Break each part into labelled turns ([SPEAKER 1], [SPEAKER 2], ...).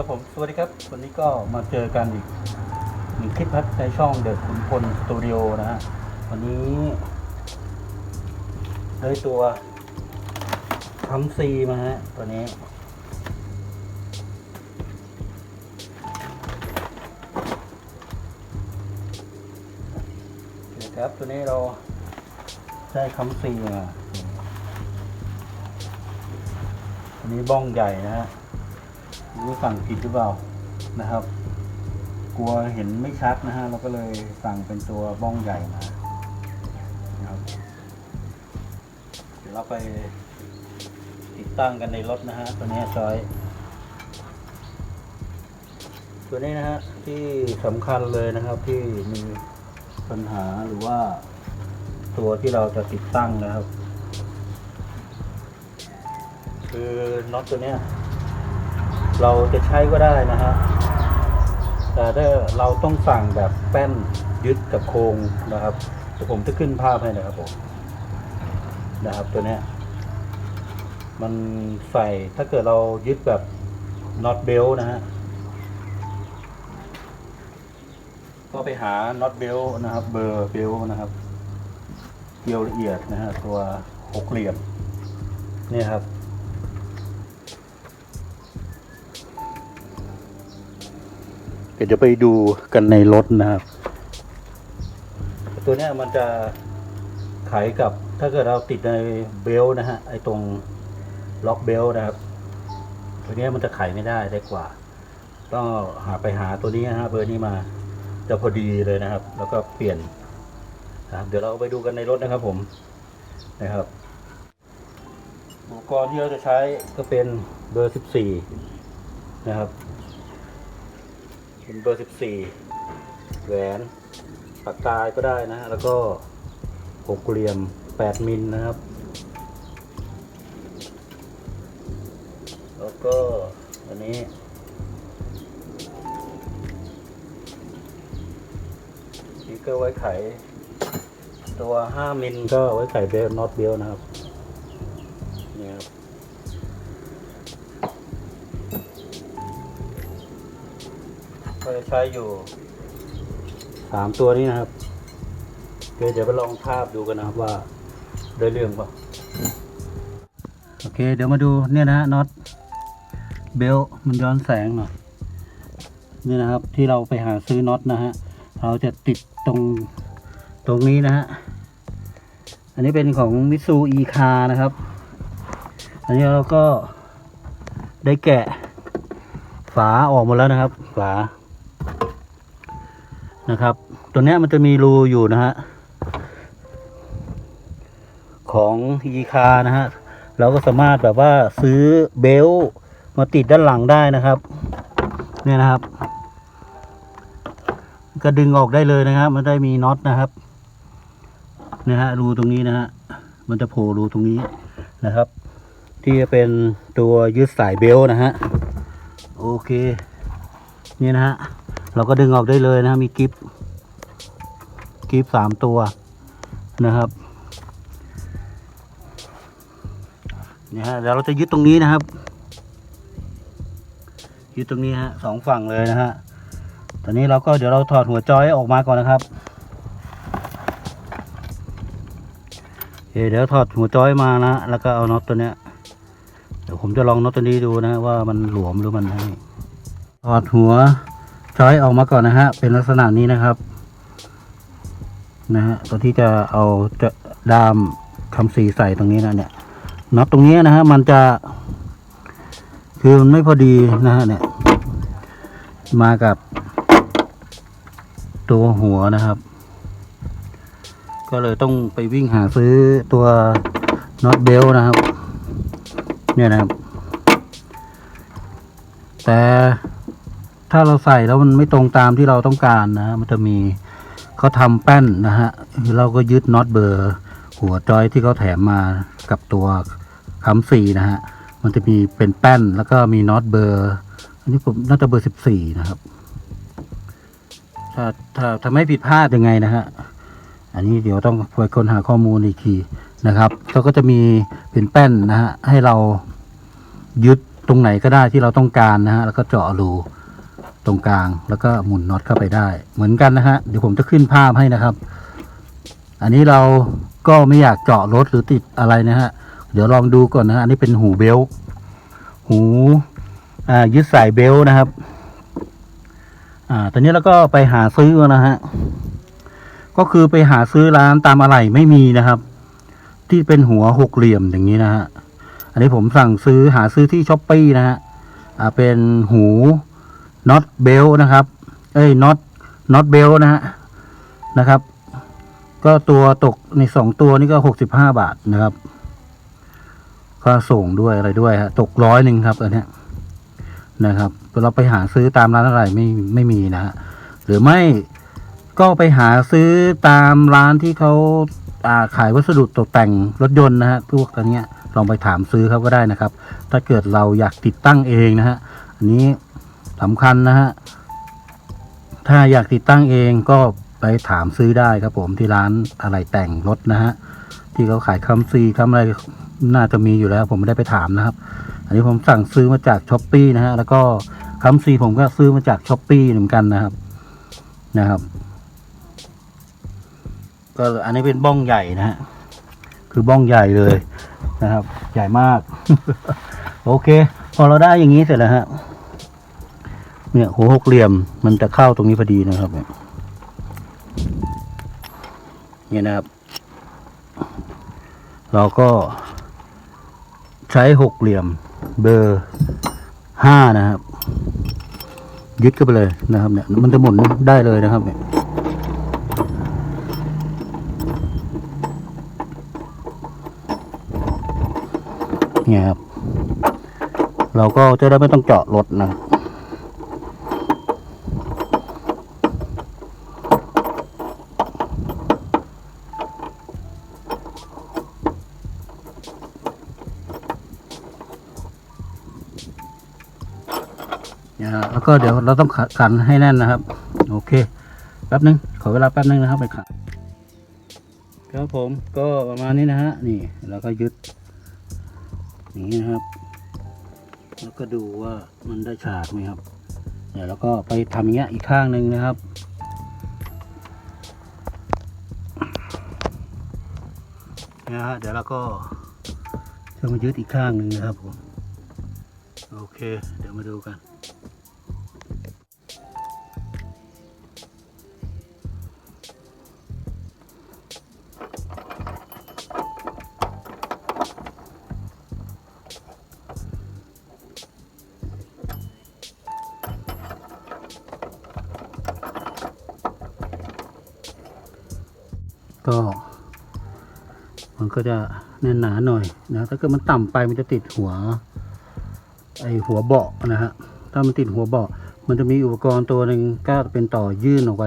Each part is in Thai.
[SPEAKER 1] ครับผมสวัสดีครับวันนี้ก็มาเจอกันอีกหนึ่งคลิปครับในช่องเดอะขุนพลสตูดิโอนะฮะวันนี้ได้ตัวทำซีมาฮะตัวนี้คครับตัวนี้เราได้คำซีมาอันนี้บ้องใหญ่นะฮะ ไม่รู้สั่งผิดหรือเปล่านะครับ กลัวเห็นไม่ชัดนะฮะเราก็เลยสั่งเป็นตัวบ้องใหญ่มานะครับเดี๋ยวเราไปติดตั้งกันในรถนะฮะตัวนี้จอย ตัวนี้นะฮะที่สำคัญเลยนะครับที่มีปัญหาหรือว่าตัวที่เราจะติดตั้งนะครับ คือน็อตตัวเนี้ย เราจะใช้ก็ได้นะฮะแต่ถ้าเราต้องสั่งแบบแป้นยึดกับโครงนะครับเดี๋ยวผมจะขึ้นภาพให้นะครับผมนะครับตัวเนี้ยมันใส่ถ้าเกิดเรายึดแบบน็อตเบลนะฮะก็ไปหาน็อตเบลนะครับ เบอร์เบลนะครับ เกลียวละเอียดนะฮะตัวหกเหลี่ยมเนี่ยครับ เดี๋ยวไปดูกันในรถนะครับ ตัวนี้มันจะไขกับถ้าเกิดเราติดในเบลต์นะฮะไอตรงล็อกเบลต์นะครับ ตัวนี้มันจะไขไม่ได้ได้กว่า ต้องหาไปหาตัวนี้นะฮะเบอร์นี้มาจะพอดีเลยนะครับ แล้วก็เปลี่ยนครับเดี๋ยวเราไปดูกันในรถนะครับผมนะครับอุปกรณ์ที่เราจะใช้ก็เป็นเบอร์ 14 นะครับ เป็นเบอร์14แหวนปากกายก็ได้นะ แล้วก็หกเหลี่ยม8มิลนะครับ แล้วก็อันนี้นี่ก็ไว้ไข ตัว5มิลก็ไว้ไขเบลน็อตเบลนะครับ ใช้อยู่สามตัวนี้นะครับเดี๋ยวไปลองทาบดูกันนะครับว่าได้เรื่องป่าโอเค เดี๋ยวมาดูเนี่ยนะฮะน็อตเบลมันย้อนแสงหน่อยนี่นะครับที่เราไปหาซื้อน็อตนะฮะเราจะติดตรงตรงนี้นะฮะอันนี้เป็นของมิซูอีคานะครับ อันนี้เราก็ได้แกะฝาออกหมดแล้วนะครับ ฝา นะครับ ตัวนี้มันจะมีรูอยู่นะฮะของอีคานะฮะเราก็สามารถแบบว่าซื้อเบลมาติดด้านหลังได้นะครับ เนี่ยนะครับ ก็ดึงออกได้เลยนะครับ มันได้มีน็อตนะครับนะฮะรูตรงนี้นะฮะมันจะโผล่รูตรงนี้นะครับ ที่จะเป็นตัวยึดสายเบลนะฮะโอเค นี่นะฮะ เราก็ดึงออกได้เลยนะมีกิฟกิฟสามตัวนะครับเนี่ยฮะเดี๋ยวเราจะยึดตรงนี้นะครับ ยึดตรงนี้ฮะสองฝั่งเลยนะฮะตอนนี้เราก็เดี๋ยวเราถอดหัวจอยออกมาก่อนนะครับเคเดี๋ยวถอดหัวจอยมานะแล้วก็เอาน็อตตัวเนี้ยเดี๋ยวผมจะลองน็อตตัวนี้ดูนะว่ามันหลวมหรือมันให้ถอดหัว จอยออกมาก่อนนะฮะ เป็นลักษณะนี้นะครับ นะฮะตัวที่จะเอาจะดามคำสีใส่ตรงนี้นะเนี่ยน็อตตรงนี้นะฮะมันจะ คือมันไม่พอดีนะฮะเนี่ย มากับ ตัวหัวนะครับ ก็เลยต้องไปวิ่งหาซื้อตัวน็อตเบลนะครับ เนี่ยนะครับ แต่ ถ้าเราใส่แล้วมันไม่ตรงตามที่เราต้องการนะ มันจะมีเขาทำแป้นนะฮะเราก็ยึดน็อตเบอร์ หัวจอยที่เขาแถมมากับตัวคำสี่นะฮะ มันจะมีเป็นแป้นแล้วก็มีน็อตเบอร์ อันนี้ผมน่าจะเบอร์สิบสี่นะครับ ถ้าถ้าถ้าไม่ผิดพลาดยังไงนะฮะ อันนี้เดี๋ยวต้องไปค้นหาข้อมูลอีกทีนะครับเขาก็จะมีเป็นแป้นนะฮะให้เรายึดตรงไหนก็ได้ที่เราต้องการนะฮะแล้วก็เจาะรู ตรงกลาง แล้วก็หมุนน็อตเข้าไปได้ เหมือนกันนะฮะเดี๋ยวผมจะขึ้นภาพให้นะครับ อันนี้เราก็ไม่อยากเจาะรถหรือติดอะไรนะฮะเดี๋ยวลองดูก่อนนะฮะอันนี้เป็นหูเบลต์หูอ่ายึดสายเบลต์นะครับ อ่า ตอนนี้เราก็ไปหาซื้อนะฮะ ก็คือไปหาซื้อร้านตามอะไหล่ไม่มีนะครับ ที่เป็นหัวหกเหลี่ยมอย่างนี้นะฮะ อันนี้ผมสั่งซื้อหาซื้อที่ช้อปปี้นะฮะ อ่า เป็นหู น็อตเบลนะครับ เอ้ยน็อตน็อตเบลนะฮะนะครับ ก็ตัวตกในสองตัวนี่ก็หกสิบห้าบาทนะครับก็ส่งด้วยอะไรด้วยฮะตกร้อยหนึ่งครับอันเนี้ยนะครับเราไปหาซื้อตามร้านอะไรไม่ไม่มีนะฮะหรือไม่ก็ไปหาซื้อตามร้านที่เขาาขายวัสดุตกแต่งรถยนต์นะฮะพวกอันเนี้ยลองไปถามซื้อเขาก็ได้นะครับ ถ้าเกิดเราอยากติดตั้งเองนะฮะอันนี้ สำคัญนะฮะ ถ้าอยากติดตั้งเองก็ไปถามซื้อได้ครับผมที่ร้านอะไรแต่งรถนะฮะ ที่เขาขายคำซีคำอะไรน่าจะมีอยู่แล้ว ผมไม่ได้ไปถามนะครับ อันนี้ผมสั่งซื้อมาจากช้อปปีนะฮะ แล้วก็คำซีผมก็ซื้อมาจากช้อปปีเหมือนกันนะครับ นะครับ ก็อันนี้เป็นบ้องใหญ่นะฮะ คือบ้องใหญ่เลยนะครับ ใหญ่มาก โอเค พอเราได้อย่างนี้เสร็จแล้วฮะ เนี่ยหัวหกเหลี่ยมมันจะเข้าตรงนี้พอดีนะครับ เนี่ยเนี่ยนะครับ เราก็ใช้หกเหลี่ยมเบอร์ห้านะครับ ยึดเข้าไปเลยนะครับ เนี่ย มันจะหมุนได้เลยนะครับเนี่ยเนี่ยครับ เราก็จะได้ไม่ต้องเจาะรถนะ ก็เดี๋ยวเราต้องขันให้แน่นนะครับ โอเคแป๊บนึงขอเวลาแป๊บนึงนะครับไปขันครับผมก็ประมาณนี้นะฮะนี่แล้วก็ยึดอย่างนี้นะครับ แล้วก็ดูว่ามันได้ฉากไหมครับเดี๋ยวเราก็ไปทำอย่างเงี้ยอีกข้างหนึ่งนะครับนะฮะเดี๋ยวเราก็จะมายึดอีกข้างหนึ่งนะครับผมโอเค เดี๋ยวมาดูกัน ก็จะแน่นหนาหน่อยนะถ้าเกิดมันต่ำไปมันจะติดหัว ไอหัวเบาะนะฮะถ้ามันติดหัวเบาะ มันจะมีอุปกรณ์ตัวหนึ่งก็เป็นต่อยื่นออกไป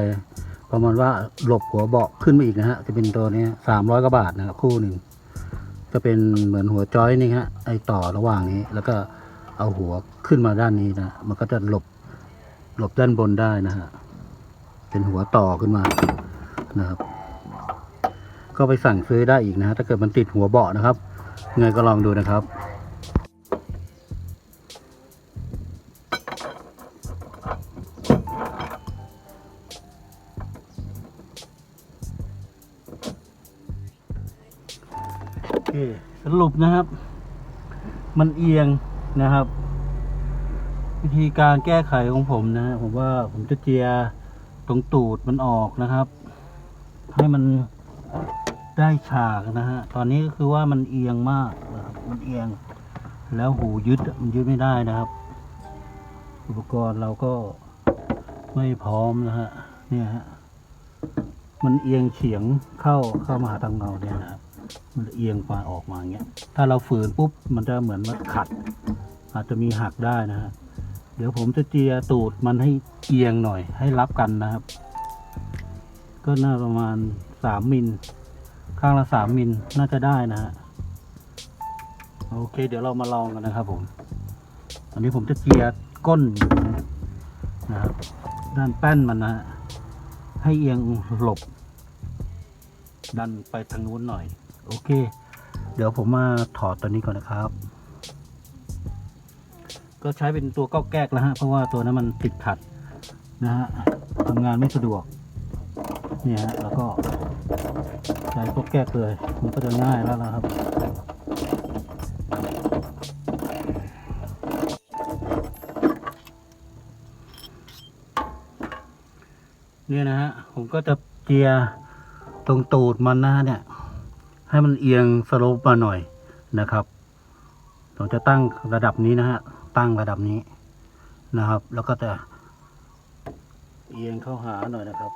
[SPEAKER 1] ประมาณว่าหลบหัวเบาะขึ้นมาอีกนะฮะจะเป็นตัวนี้สามร้อยกว่าบาทนะครับคู่หนึ่งจะเป็นเหมือนหัวจอยนี่ฮะไอต่อระหว่างนี้ แล้วก็เอาหัวขึ้นมาด้านนี้นะมันก็จะหลบหลบด้านบนได้นะฮะเป็นหัวต่อขึ้นมานะครับ ก็ไปสั่งซื้อได้อีกนะฮะถ้าเกิดมันติดหัวเบาะนะครับยังไงก็ลองดูนะครับโอเคสรุปนะครับ มันเอียงนะครับ วิธีการแก้ไขของผมนะ ผมว่าผมจะเจียตรงตูดมันออกนะครับ ให้มัน ได้ฉากนะฮะ ตอนนี้ก็คือว่ามันเอียงมากนะครับ มันเอียง แล้วหูยึดมันยึดไม่ได้นะครับ อุปกรณ์เราก็ไม่พร้อมนะฮะ เนี่ยฮะ มันเอียงเฉียงเข้าเข้ามาหาทางเราเนี่ยนะครับ มันเอียงมาออกมาอย่างเงี้ย ถ้าเราฝืนปุ๊บ มันจะเหมือนมันขัด อาจจะมีหักได้นะฮะ เดี๋ยวผมจะเจียตูดมันให้เอียงหน่อยให้รับกันนะครับ ก็น่าประมาณสามมิล ข้างละสามมิลน่าจะได้นะฮะโอเค เดี๋ยวเรามาลองกันนะครับผมอันนี้ผมจะเจียก้นนะครับด้านแป้นมันนะฮะให้เอียงหลบ ดันไปทางนู้นหน่อย โอเค เดี๋ยวผมมาถอดตัวนี้ก่อนนะครับ ก็ใช้เป็นตัวก้าแก๊กแล้วฮะเพราะว่าตัวนั้นมันติดขัดนะฮะทำงานไม่สะดวกเนี่ยฮะแล้วก็ ใช้เก้าแก๊กเลยมันก็จะง่ายแล้วนะครับเนี่ยนะฮะผมก็จะเจียตรงตูดมันนะฮะเนี่ย ให้มันเอียงสโลปมาหน่อยนะครับผมจะตั้งระดับนี้นะฮะตั้งระดับนี้นะครับ แล้วก็จะเอียงเข้าหาหน่อยนะครับ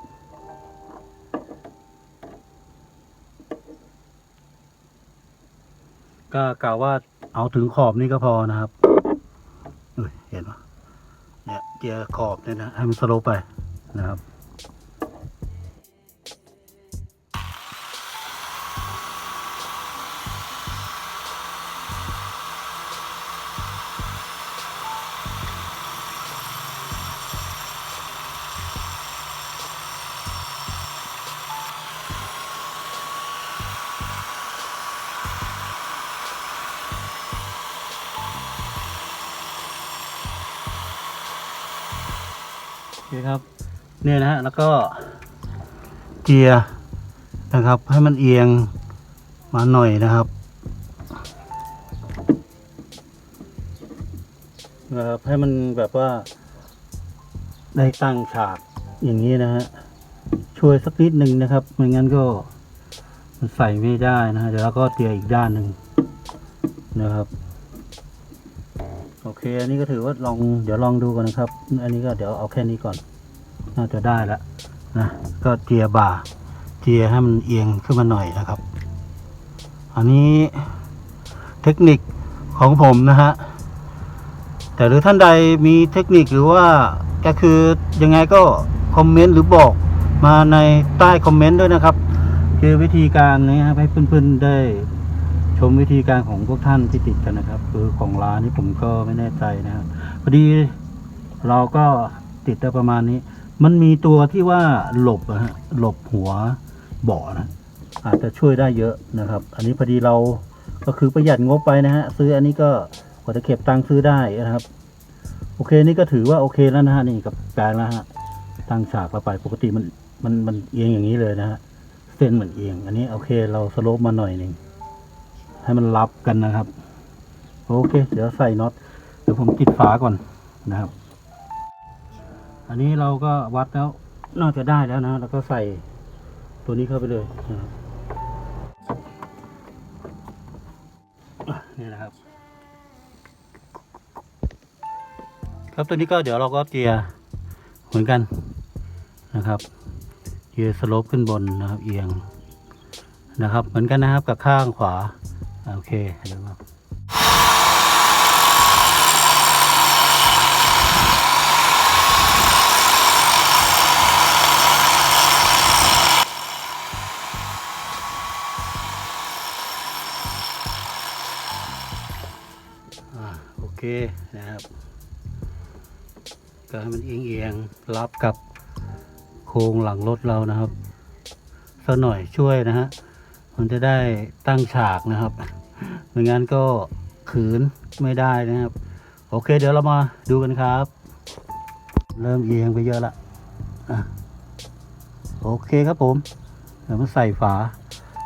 [SPEAKER 1] ก็กล่าวว่าเอาถึงขอบนี่ก็พอนะครับเห็นปะเนี่ยเจียขอบเนี่ยนะให้มันสโลไปนะครับ แล้วก็เจียร์นะครับ ให้มันเอียงมาหน่อยนะครับนะครับให้มันแบบว่า ได้ตั้งฉากอย่างนี้นะฮะช่วยสักนิดหนึ่งนะครับไม่งั้นก็มันใส่ไม่ได้นะฮะเดี๋ยวเราก็เจียร์อีกด้านหนึ่งนะครับโอเค อันนี้ก็ถือว่าลองเดี๋ยวลองดูก่อนนะครับ อันนี้ก็เดี๋ยวเอาแค่นี้ก่อน น่าจะได้แล้วนะก็เจียบ่าเจียให้มันเอียงขึ้นมาหน่อยนะครับ อันนี้เทคนิคของผมนะฮะแต่หรือท่านใดมีเทคนิคหรือว่าก็คือยังไงก็คอมเมนต์หรือบอกมาในใต้คอมเมนต์ด้วยนะครับ คือวิธีการนี้ครับให้เพื่อนๆได้ชมวิธีการของพวกท่านที่ติดกันนะครับ คือของร้านนี้ผมก็ไม่แน่ใจนะครับพอดีเราก็ติดได้ประมาณนี้ มันมีตัวที่ว่าหลบอะฮะหลบหัวเบาะนะอาจจะช่วยได้เยอะนะครับ อันนี้พอดีเราก็คือประหยัดงบไปนะฮะซื้ออันนี้ก็กว่าจะเก็บตังค์ซื้อได้นะครับ โอเคนี่ก็ถือว่าโอเคแล้วนะฮะนี่กับแปลงแล้วฮะตั้งฉากเราไปปกติมันมันมันเอียงอย่างนี้เลยนะฮะเส้นเหมือนเอียง อันนี้โอเคเราสโลปมาหน่อยหนึ่งให้มันรับกันนะครับ โอเค เดี๋ยวใส่น็อตเดี๋ยวผมติดฝาก่อนนะครับ อันนี้เราก็วัดแล้วน่าจะได้แล้วนะ แล้วก็ใส่ตัวนี้เข้าไปเลยนะครับนี่นะครับ ครับตัวนี้ก็เดี๋ยวเราก็เจียร์เหมือนกันนะครับเจียร์สโลปขึ้นบนนะครับ เอียงนะครับ เหมือนกันนะครับกับข้างขวา โอเคเดี๋ยวครับอ่า นะครับ ก็ให้มันเอียงเอียงรับกับโครงหลังรถเรานะครับสักหน่อยช่วยนะฮะมันจะได้ตั้งฉากนะครับไม่งั้นก็ขืนไม่ได้นะครับ โอเค เดี๋ยวเรามาดูกันครับ เริ่มเอียงไปเยอะละะโอเคครับผม เดี๋ยวมาใส่ฝา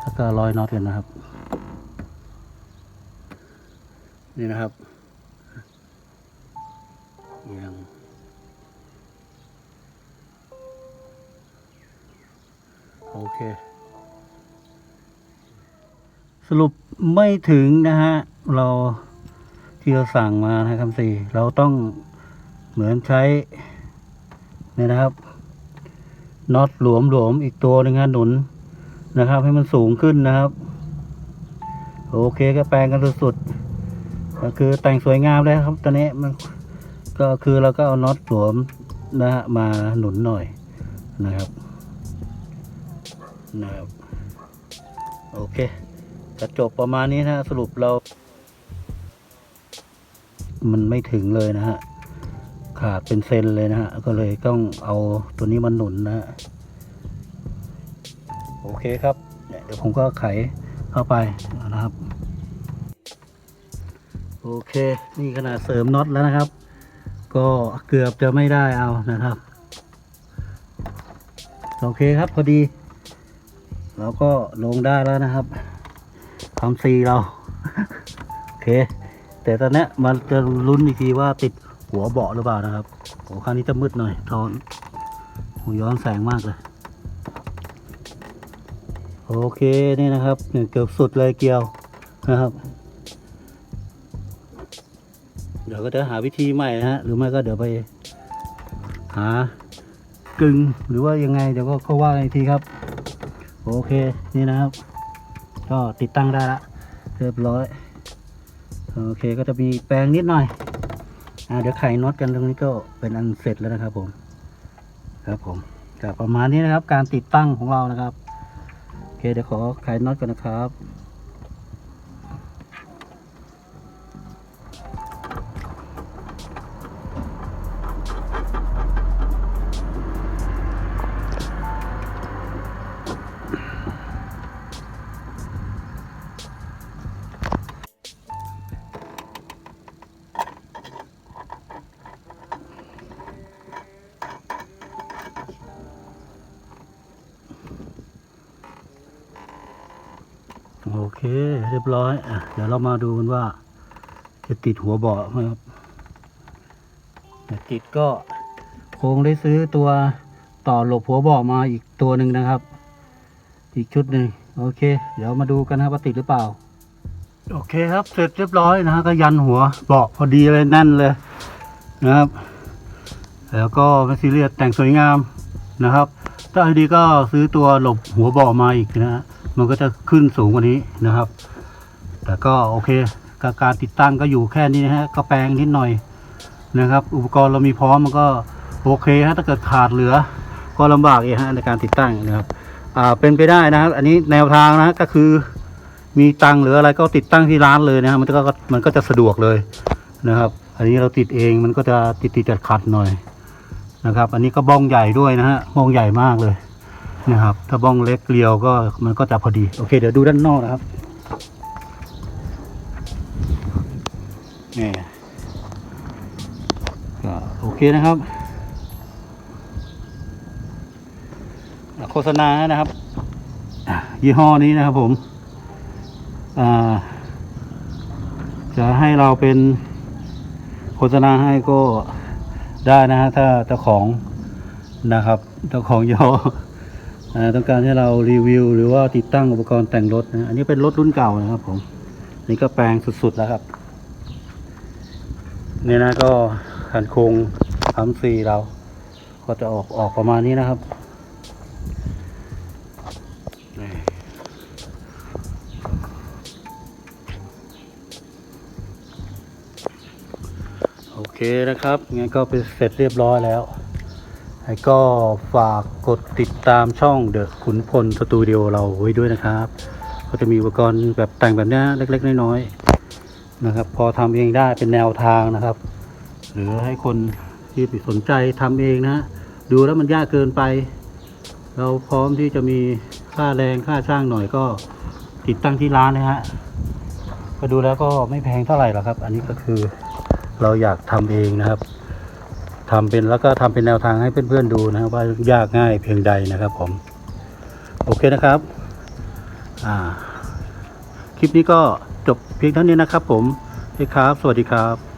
[SPEAKER 1] แล้วก็ร้อยน็อตกันนะครับ นี่นะครับ ยงโอเค สรุปไม่ถึงนะฮะ เราที่เราสั่งมานะคำสี่ เราต้องเหมือนใช้นี่นะครับน็อตหลวมหลวมๆอีกตัวหนึงฮะหนุนนะครับ ให้มันสูงขึ้นนะครับ โอเคก็แปลงกันสุดๆก็คือแต่งสวยงามเลยครับ ตอนนี้มัน ก็คือเราก็เอาน็อตหลวมนะฮะมาหนุนหน่อยนะครับนะครับโอเคจะจบประมาณนี้นะฮะสรุปเรา มันไม่ถึงเลยนะฮะขาดเป็นเซนเลยนะฮะก็เลยต้องเอาตัวนี้มาหนุนนะฮะโอเคครับเดี๋ยวผมก็ไขเข้าไปนะครับ โอเค นี่ขนาดเสริมน็อตแล้วนะครับ ก็เกือบจะไม่ได้เอานะครับ โอเคครับพอดี เราก็ลงได้แล้วนะครับทำซีเรา โอเค แต่ตอนนี้มันจะลุ้นอีกทีว่าติดหัวเบาะหรือเปล่านะครับโอ้คราวนี้จะมืดหน่อยทอนหย้อนแสงมากเลย โอเคนี่นะครับเนี่ยเกือบสุดเลยเกียวนะครับ เดี๋ยวก็จะหาวิธีใหม่นะฮะหรือไม่ก็เดี๋ยวไปหากึงหรือว่ายังไงเดี๋ยวก็ก็ว่าอีกทีครับโอเคนี่นะครับ ก็ติดตั้งได้ละเรียบร้อยโอเคก็จะมีแปลงนิดหน่อยอ่าเดี๋ยวไขน็อตกันตรงนี้ก็เป็นอันเสร็จแล้วนะครับผมครับผมก็ประมาณนี้นะครับ การติดตั้งของเรานะครับโอเคเดี๋ยวขอไขน็อตกันนะครับ เคเรียบร้อยอเดี๋ยวเรามาดูกันว่า จะติดหัวเบาะไหมครับติดก็คงได้ซื้อตัวต่อหลบหัวเบาะมาอีกตัวหนึ่งนะครับ อีกชุดหนึ่งโอเค เดี๋ยวมาดูกันนะครับว่าติดหรือเปล่า โอเคครับเสร็จเรียบร้อยนะฮะก็ยันหัวเบาะพอดีเลยแน่นเลยนะครับ แล้วก็ม่ซีเรียสแต่งสวยงามนะครับถ้าดีก็ซื้อตัวหลบหัวเบาะมาอีกนะฮะ มันก็จะขึ้นสูงกว่านี้นะครับ แต่ก็โอเคกการติดตั้งก็อยู่แค่นี้นะฮะก็แปลงนิดหน่อยนะครับ อุปกรณ์เรามีพร้อมมันก็โอเคฮะถ้าเกิดขาดเหลือ ก็ลำบากเองฮะในการติดตั้งนะครับอ่าเป็นไปได้นะครับ อันนี้แนวทางนะก็คือ มีตังหรืออะไรก็ติดตั้งที่ร้านเลยนะฮะมันก็มันก็จะสะดวกเลยนะครับ อันนี้เราติดเองมันก็จะติดติดขัดขัดหน่อยนะครับ อันนี้ก็บ้องใหญ่ด้วยนะฮะบ้องใหญ่มากเลย นะครับ ถ้าบ้องเล็กเกลียวก็มันก็จะพอดี โอเค เดี๋ยวดูด้านนอกนะครับนี่ก็โอเคนะครับ โฆษณานะครับ ยี่ห้อนี้นะครับผมจะให้เราเป็นโฆษณาให้ก็ได้นะฮะถ้าเจ้าของนะครับเจ้าของยี่ห้อ ต้องการให้เรารีวิว หรือว่าติดตั้งอุปกรณ์แต่งรถนะอันนี้เป็นรถรุ่นเก่านะครับผมนี่ก็แปลงสุดๆแล้วครับนี่นะก็คันโครงทำซีเรา ก็จะออกออกประมาณนี้นะครับโอเคนะครับงั้นก็เป็นเสร็จเรียบร้อยแล้ว ก็ฝากกดติดตามช่องเดอะขุนพลสตูดิโอเราไว้ด้วยนะครับ ก็จะมีอุปกรณ์แบบแต่งแบบนี้เล็ก ๆ น้อยๆนะครับ พอทำเองได้เป็นแนวทางนะครับ หรือให้คนที่สนใจทำเองนะฮะดูแล้วมันยากเกินไป เราพร้อมที่จะมีค่าแรงค่าช่างหน่อยก็ติดตั้งที่ร้านนะฮะก็ดูแล้วก็ไม่แพงเท่าไหร่หรอกครับ อันนี้ก็คือเราอยากทำเองนะครับ ทำเป็นแล้วก็ทำเป็นแนวทางให้เพื่อนๆดูนะว่ายากง่ายเพียงใดนะครับผมโอเคนะครับอ่าคลิปนี้ก็จบเพียงเท่านี้นะครับผมโอครับ สวัสดีครับ